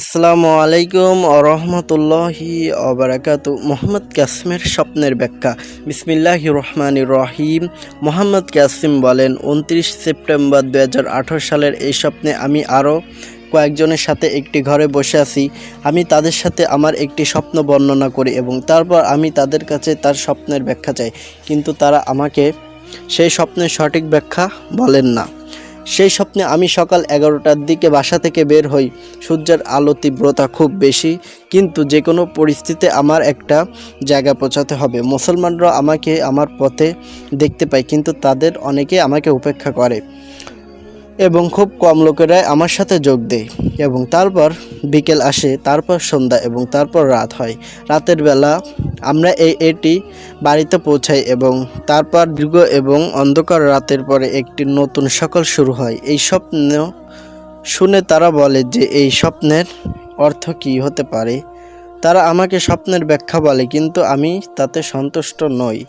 আসসালামু আলাইকুম আরহামতুল্লাহি অবরাকাতু মোহাম্মদ কাসিমের স্বপ্নের ব্যাখ্যা। বিসমিল্লাহ রহমান রহিম। মোহাম্মদ কাসিম বলেন, উনত্রিশ সেপ্টেম্বর দুহাজার আঠেরো সালের এই স্বপ্নে আমি আরও কয়েকজনের সাথে একটি ঘরে বসে আছি। আমি তাদের সাথে আমার একটি স্বপ্ন বর্ণনা করি এবং তারপর আমি তাদের কাছে তার স্বপ্নের ব্যাখ্যা চাই। কিন্তু তারা আমাকে সেই স্বপ্নের সঠিক ব্যাখ্যা বলেন না। সেই স্বপ্নে আমি সকাল এগারোটার দিকে বাসা থেকে বের হই। সূর্যের আলো তীব্রতা খুব বেশি, কিন্তু যে কোনো পরিস্থিতিতে আমার একটা জায়গা পৌঁছাতে হবে। মুসলমানরা আমাকে আমার পথে দেখতে পায়, কিন্তু তাদের অনেকে আমাকে উপেক্ষা করে। এবং খুব কম লোকেরাই আমার সাথে যোগ দেয় এবং তারপর বিকেল আসে, তারপর সন্ধ্যা এবং তারপর রাত হয়। রাতের বেলা আমরা এই এটি বাড়িতে পৌঁছাই এবং তারপর দীর্ঘ এবং অন্ধকার রাতের পরে একটি নতুন সকাল শুরু হয়। এই স্বপ্ন শুনে তারা বলে যে এই স্বপ্নের অর্থ কী হতে পারে? তারা আমাকে স্বপ্নের ব্যাখ্যা বলে, কিন্তু আমি তাতে সন্তুষ্ট নই।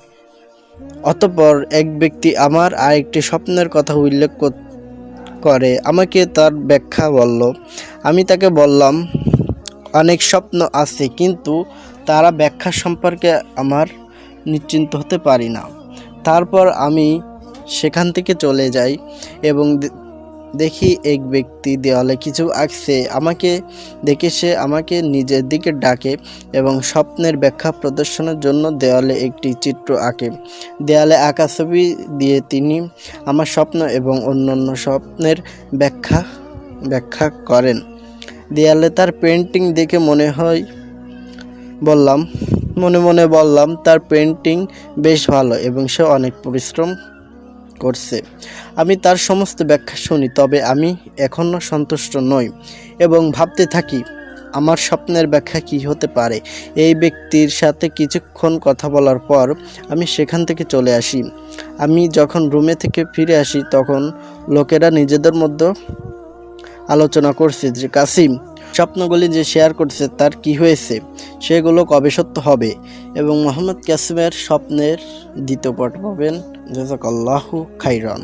অতপর এক ব্যক্তি আমার আরেকটি স্বপ্নের কথা উল্লেখ কর- করে। আমাকে তার ব্যাখ্যা বলল, আমি তাকে বললাম, অনেক স্বপ্ন আছে, কিন্তু তারা ব্যাখ্যা সম্পর্কে আমার নিশ্চিন্ত হতে পারি না। তারপর আমি সেখান থেকে চলে যাই এবং দেখি এক ব্যক্তি দেওয়ালে কিছু আঁকছে। আমাকে দেখে সে আমাকে নিজের দিকে ডাকে এবং স্বপ্নের ব্যাখ্যা প্রদর্শনের জন্য দেওয়ালে একটি চিত্র আঁকে। দেওয়ালে আঁকা ছবি দিয়ে তিনি আমার স্বপ্ন এবং অন্যান্য স্বপ্নের ব্যাখ্যা ব্যাখ্যা করেন। দেয়ালে তার পেন্টিং দেখে মনে হয়, বললাম, মনে মনে বললাম, তার পেন্টিং বেশ ভালো এবং সে অনেক পরিশ্রম করছে। আমি তার সমস্ত ব্যাখ্যা শুনি, তবে আমি এখনও সন্তুষ্ট নই এবং ভাবতে থাকি, আমার স্বপ্নের ব্যাখ্যা কি হতে পারে? এই ব্যক্তির সাথে কিছুক্ষণ কথা বলার পর আমি সেখান থেকে চলে আসি। আমি যখন রুমে থেকে ফিরে আসি, তখন লোকেরা নিজেদের মধ্যে আলোচনা করছে যে, কাসিম স্বপ্নগুলি যে শেয়ার করছে তার কি হয়েছে, সেগুলো কবে সত্য হবে? এবং মোহাম্মদ ক্যাসিমের স্বপ্নের দ্বিতীয় পাঠ পাবেন জাজাকাল্লাহু খাইরান